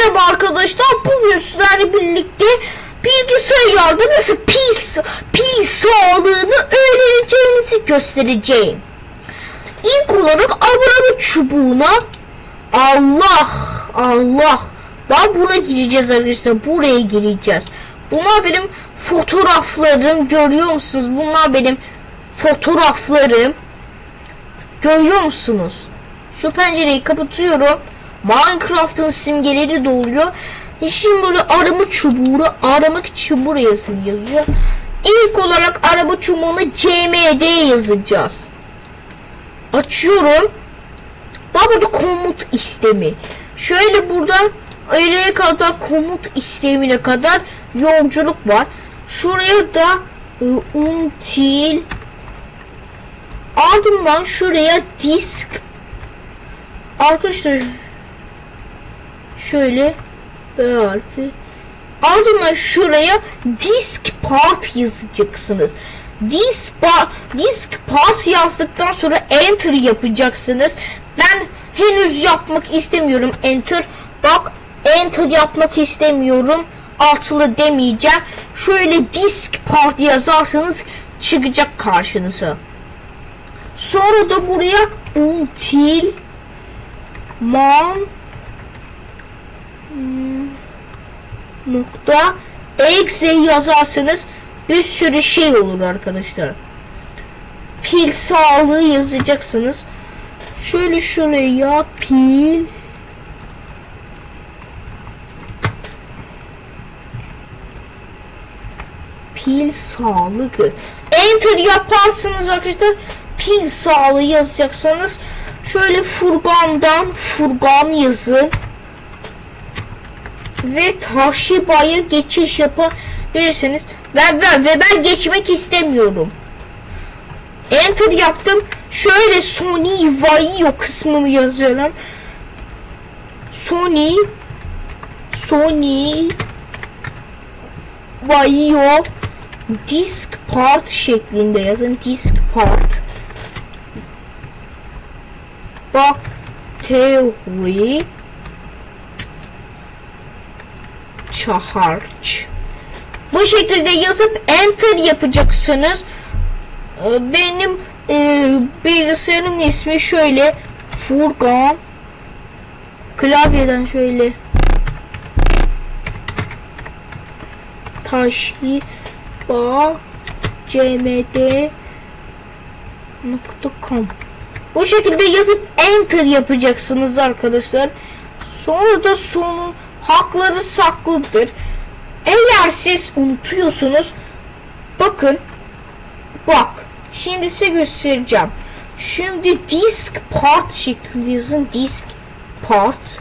Merhaba arkadaşlar. Bugün sizlerle birlikte bilgisayarda nasıl pil, pil sağlığını öğreneceğinizi göstereceğim. İlk olarak abone çubuğuna Allah Allah daha buna gireceğiz arkadaşlar. Buraya gireceğiz. Bunlar benim fotoğraflarım. Görüyor musunuz? Bunlar benim fotoğraflarım. Görüyor musunuz? Şu pencereyi kapatıyorum. Minecraft'ın simgeleri doğuyor. E Şimdi böyle arama çubuğunu aramak için buraya yazıyor. İlk olarak arama çubuğuna CMD yazacağız. Açıyorum. Daha burada komut istemi. Şöyle buradan ileriye kadar komut istemine kadar yolculuk var. Şuraya da e, until ardından şuraya disk arkadaşlar şöyle B harfi ardından şuraya disk part yazacaksınız. Disk part, disk part yazdıktan sonra enter yapacaksınız. Ben henüz yapmak istemiyorum enter. Bak enter yapmak istemiyorum. Altılı demeyeceğim. Şöyle disk part yazarsanız çıkacak karşınıza. Sonra da buraya until hmm, nokta exe yazarsanız bir sürü şey olur arkadaşlar. Pil sağlığı yazacaksınız. Şöyle şuraya pil pil sağlığı. Enter yaparsınız arkadaşlar. Pil sağlığı yazacaksanız şöyle Furkan'dan Furkan yazın. Ve Taşiba'ya geçiş yapabilirsiniz. Ben, ben, ve ben geçmek istemiyorum. Enter yaptım. Şöyle Sony Vaio kısmını yazıyorum. Sony Sony Vaio disk part şeklinde yazın. Disk part. Bak teori charge. Bu şekilde yazıp enter yapacaksınız. Ee, Benim e, bilgisayarımın ismi şöyle Furkan klavyeden şöyle Taşiba cmd.com Bu şekilde yazıp enter yapacaksınız arkadaşlar. Sonra da sonu hakları saklıdır. Eğer siz unutuyorsunuz bakın bak şimdi size göstereceğim. Şimdi disk part şeklinde yazın disk part.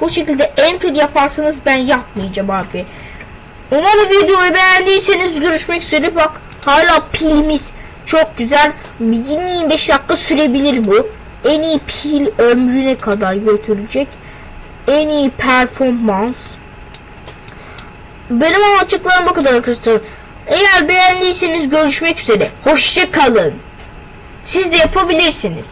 Bu şekilde enter yaparsanız ben yapmayacağım abi. Umarım videoyu beğendiyseniz görüşmek üzere bak hala pilimiz çok güzel 20-25 dakika sürebilir bu. En iyi pil ömrüne kadar götürecek. En iyi performans. Benim açıklarım bu kadar arkadaşlar. Eğer beğendiyseniz görüşmek üzere. Hoşça kalın. Siz de yapabilirsiniz.